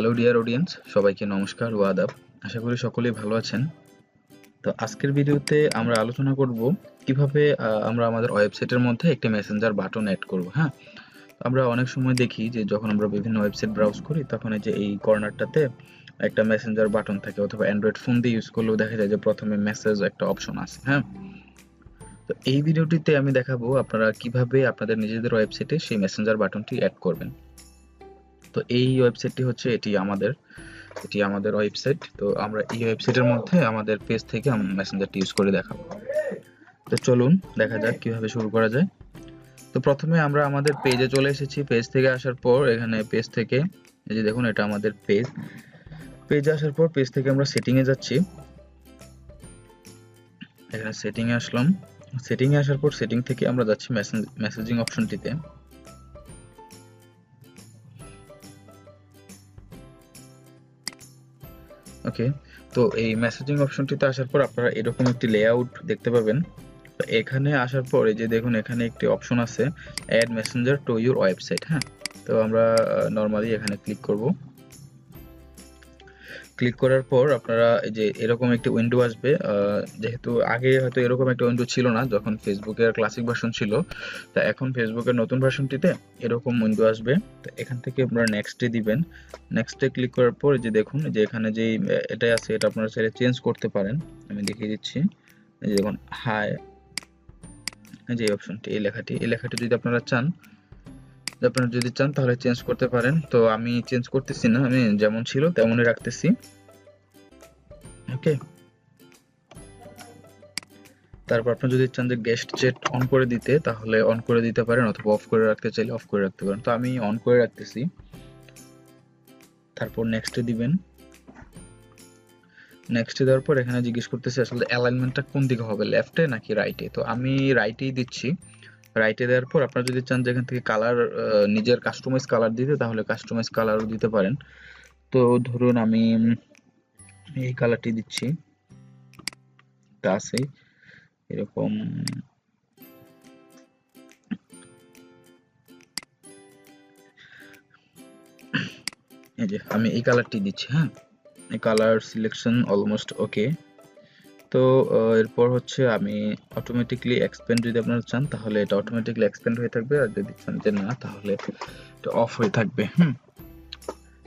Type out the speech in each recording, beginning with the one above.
Hello dear audience সবাইকে নমস্কার ও আদাব। আশা করি সকলেই ভালো আছেন। তো আজকের ভিডিওতে আমরা আলোচনা করব কীভাবে আমরা আমাদের ওয়েবসাইটের মধ্যে একটি মেসেঞ্জার বাটন অ্যাড করব হ্যাঁ? আমরা অনেক সময় দেখি যে যখন আমরা বিভিন্ন ওয়েবসাইট ব্রাউজ করি, তখন এই যে এই কর্নারটাতে একটা মেসেঞ্জার বাটন থাকে, অথবা অ্যান্ড্রয়েড ফোন দিয়ে ইউজ করলেও দেখা যায় যে প্রথমে মেসেজ একটা অপশন আছে হ্যাঁ? তো এই ভিডিওটিতে আমি দেখাবো আপনারা কীভাবে আপনাদের নিজেদের ওয়েবসাইটে সেই মেসেঞ্জার বাটনটি অ্যাড করবেন। তো এই ওয়েবসাইটটি হচ্ছে এটি আমাদের এটি আমাদের ওয়েবসাইট। তো আমরা এই ওয়েবসাইটের মধ্যে আমাদের পেজ থেকে মেসেঞ্জারটি ইউজ করে দেখাবো। তো চলুন, দেখা যাক কীভাবে শুরু করা যায়। তো প্রথমে আমরা আমাদের পেজে চলে এসেছি। পেজ থেকে আসার পর এখানে পেজ থেকে, এই যে দেখুন এটা আমাদের পেজ পেজে আসার পর পেজ থেকে আমরা সেটিং এ যাচ্ছি। এখানে সেটিং এ আসলাম। সেটিং এ আসার পর সেটিং থেকে আমরা যাচ্ছি মেসেজিং অপশনটিতে ওকে তো এই মেসেজিং অপশনটিতে আসার পর আপনারা এরকম একটি লেআউট দেখতে পাবেন। এখানে আসার পরে যে দেখুন, এখানে একটি অপশন আছে add Messenger to your website হ্যাঁ? তো আমরা নর্মালি এখানে ক্লিক করব। ক্লিক করার পর আপনারা এই যে এরকম একটি উইন্ডো আসবে যেহেতু আগে হয়তো এরকম একটা উইন্ডো ছিল না, যখন ফেসবুকের ক্লাসিক ভার্সন ছিল, তা এখন ফেসবুকের নতুন ভার্সনটিতে এরকম উইন্ডো আসবে। তো এখান থেকে আপনারা নেক্সটে দিবেন। নেক্সটে ক্লিক করার পর যে দেখুন যে এখানে যেই, এটাই আছে, এটা আপনারা সেটা চেঞ্জ করতে পারেন। আমি দেখিয়ে দিচ্ছি। যে দেখুন হাই যে অপশনটি এই লেখাটি এই লেখাটি যদি আপনারা চান যে আপনারা যদি চান তাহলে চেঞ্জ করতে পারেন। তো আমি চেঞ্জ করতেছি না, আমি যেমন ছিল তেমনই রাখতেছি। ওকে তারপর আপনি যদি চান যে গেস্ট চেট অন করে দিতে, তাহলে অন করে দিতে পারেন অথবা অফ করে রাখতে চাইলে অফ করে রাখতে পারেন। তো আমি অন করে রাখতেছি। তারপর নেক্সটে দিবেন। নেক্সটে দেওয়ার পর এখানে জিজ্ঞেস করতেছে, আসলে অ্যালাইনমেন্টটা কোন দিকে হবে লেফটে নাকি রাইটে তো আমি রাইটেই দিচ্ছি। রাইটে দেওয়ার পর আপনারা যদি চান যে এখান থেকে কালার নিজের কাস্টমাইজ কালার দিতে, তাহলে কাস্টমাইজ কালারও দিতে পারেন। তো ধরুন আমি এই কালারটি দিচ্ছি। তা আছেই এরকম। এই যে, আমি এই কালারটি দিচ্ছি হ্যাঁ? কালার সিলেকশন অলমোস্ট ওকে তো এরপর হচ্ছে আমি অটোমেটিকলি এক্সপেন্ড যদি আপনারা চান, তাহলে এটা অটোমেটিকলি এক্সপেন্ড হয়ে থাকবে। আর যদি চান যে না, তাহলে এটা অফ হয়ে থাকবে, হুম?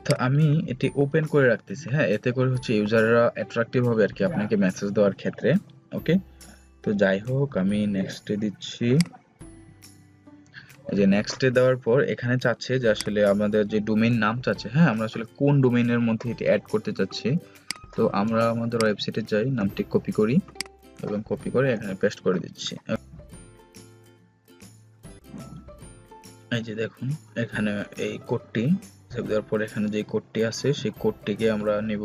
তো আমি এটি ওপেন করে রাখতেছি হ্যাঁ? এতে করে হচ্ছে ইউজাররা অ্যাট্রাকটিভ হবে আর কি আপনাকে মেসেজ দেওয়ার ক্ষেত্রে ওকে তো যাই হোক, আমি নেক্সটে দিচ্ছি। যে নেক্সটে দেওয়ার পর এখানে চাচ্ছে যে আসলে আমাদের যে ডোমেইন নাম চাচ্ছে হ্যাঁ? আমরা আসলে কোন ডোমেইনের মধ্যে এটি অ্যাড করতে চাচ্ছি? তো আমরা আমাদের ওয়েবসাইটে যাই, নামটি কপি করি এবং কপি করে এখানে পেস্ট করে দিচ্ছি। এই যে দেখুন, এখানে এই কোডটি সেভ দেওয়ার পর এখানে যে কোডটি আছে, সেই কোডটিকে আমরা নিব।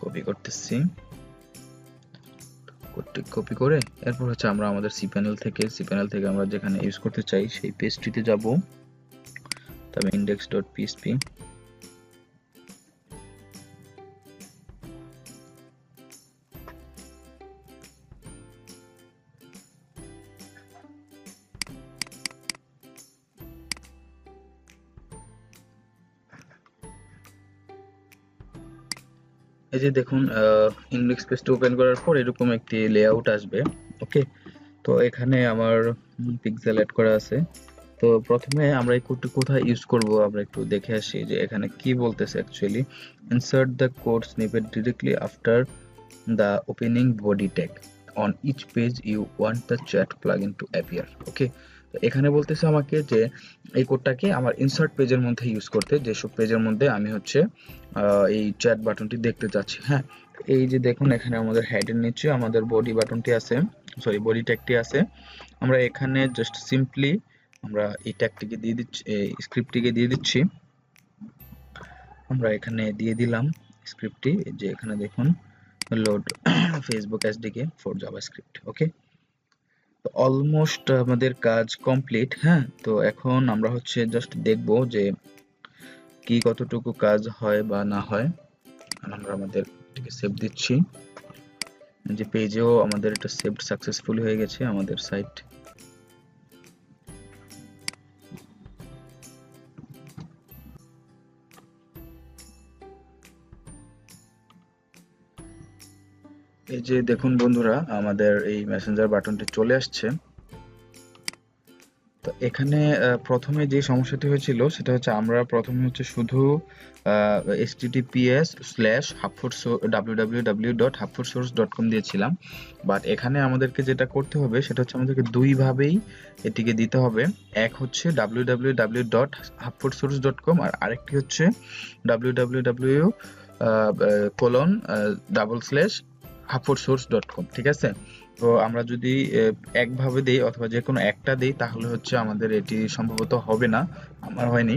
কপি করতেছি। কোডটি কপি করে এরপর হচ্ছে আমরা আমাদের সি প্যানেল থেকে সি প্যানেল থেকে আমরা যেখানে ইউজ করতে চাই, সেই পেজটিতে যাব। তবে ইন্ডেক্স ডট পিএসপি এই যে দেখুন ইন্ডেক্স পেজটা ওপেন করার পর এরকম একটি লেআউট আসবে ওকে তো এখানে আমার পিক্সেল অ্যাড করা আছে। তো প্রথমে আমরা এই কোডটি কোথায় ইউজ করব আমরা একটু দেখে আসি যে এখানে কি বলতেছে actually insert the code snippet directly after the opening body tag on each page you want the chat plugin to appear okay এখানে বলতেছে আমাকে যে, এই কোডটাকে আমার ইনসার্ট পেজের মধ্যে ইউজ করতে যেসব পেজের মধ্যে আমি হচ্ছে এই চ্যাট বাটনটি দেখতে চাচ্ছি হ্যাঁ? এই যে দেখুন, এখানে আমাদের হেডের নিচে আমাদের বডি বাটনটি আছে সরি বডি ট্যাগটি আছে। আমরা এখানে জাস্ট সিম্পলি আমরা এই ট্যাগটিকে দিয়ে দিচ্ছি, এই স্ক্রিপ্টটিকে দিয়ে দিচ্ছি। আমরা এখানে দিয়ে দিলাম স্ক্রিপ্টটি যে এখানে দেখুন load Facebook SDK for JavaScript okay almost আমাদের কাজ কমপ্লিট হ্যাঁ? তো এখন আমরা হচ্ছে জাস্ট দেখব যে কি কতটুকু কাজ হয় বা না হয়। আমরা আমাদের এটাকে সেভ দিচ্ছি। যে পেজেও আমাদের এটা সেভ সাকসেসফুল হয়ে গেছে আমাদের সাইট এই যে দেখুন বন্ধুরা, আমাদের এই মেসেঞ্জার বাটনটি চলে আসছে। তো এখানে প্রথমে যে সমস্যাটি হয়েছিল, সেটা হচ্ছে আমরা প্রথমে হচ্ছে শুধু https slash hubfood W dot hubfood source dot com দিয়েছিলাম। বাট এখানে আমাদেরকে যেটা করতে হবে, সেটা হচ্ছে আমাদেরকে দুইভাবেই এটিকে দিতে হবে। এক হচ্ছে W W W dot hubfood source dot com আর আরেকটি হচ্ছে W W W colon double slash source dot com ঠিক আছে? তো আমরা যদি একভাবে দেই অথবা যে কোনো একটা দেই, তাহলে হচ্ছে আমাদের এটি সম্ভবত হবে না, আমার হয়নি।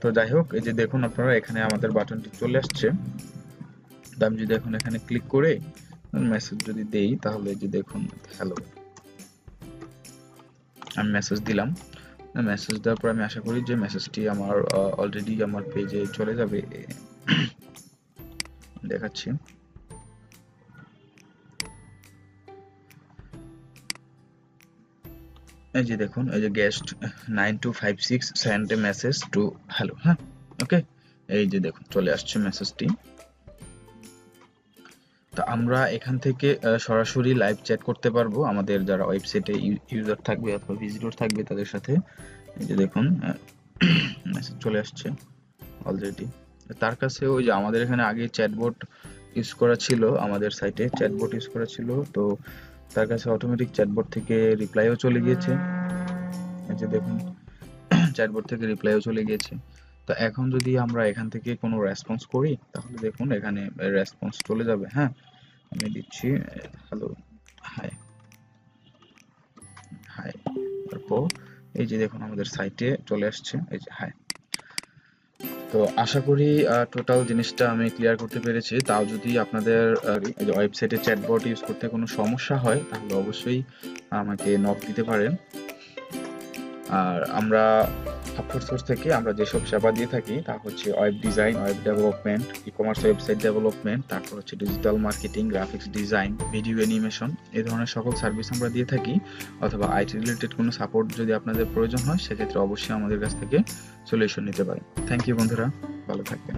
তো যাই হোক, এই যে দেখুন আপনারা, এখানে আমাদের বাটনটি চলে আসছে। তো আমি যদি এখন এখানে ক্লিক করে মেসেজ যদি দেই, তাহলে এই যে দেখুন হ্যালো আমি মেসেজ দিলাম। মেসেজ দেওয়ার পর আমি আশা করি যে মেসেজটি আমার অলরেডি আমার পেজে চলে যাবে। দেখাচ্ছি। এই যে দেখুন, এই যে guest nine two five six send a message to hello হ্যাঁ ওকে এই যে দেখুন, চলে আসছে মেসেজটি তো আমরা এখান থেকে সরাসরি লাইভ চ্যাট করতে পারব। আমাদের যারা ওয়েবসাইটে ইউজার থাকবে অথবা ভিজিটর থাকবে তাদের সাথে। এই যে দেখুন মেসেজ চলে আসছে অলরেডি তার কাছে ওই যে আমাদের এখানে আগে চ্যাটবোট ইউজ করা ছিল, আমাদের সাইটে চ্যাটবোট ইউজ করা ছিল। তো তার কাছে অটোমেটিক চ্যাটবোর্ড থেকে রিপ্লাইও চলে গিয়েছে। এই যে দেখুন চ্যাটবোট থেকে রিপ্লাইও চলে গিয়েছে। তো এখন যদি আমরা এখান থেকে কোনো রেসপন্স করি, তাহলে দেখুন এখানে রেসপন্স চলে যাবে। হ্যাঁ আমি দিচ্ছি হ্যালো হাই হাই তারপর এই যে দেখুন আমাদের সাইটে চলে আসছে। এই যে হাই তো আশা করি টোটাল জিনিসটা আমি ক্লিয়ার করতে পেরেছি। তাও যদি আপনাদের ওয়েবসাইটে চ্যাটবট ইউজ করতে কোনো সমস্যা হয়, তাহলে অবশ্যই আমাকে নক দিতে পারেন। আর আমরা হাবফুড সোর্স থেকে আমরা যেসব সেবা দিয়ে থাকি, তা হচ্ছে web design web development e commerce website development তারপর হচ্ছে digital marketing graphics design video animation এই ধরনের সকল সার্ভিস আমরা দিয়ে থাকি, অথবা আইটি রিলেটেড কোনো সাপোর্ট যদি আপনাদের প্রয়োজন হয়, সেক্ষেত্রে অবশ্যই আমাদের কাছ থেকে সলিউশন নিতে পারেন। থ্যাংক ইউ বন্ধুরা, ভালো থাকবেন।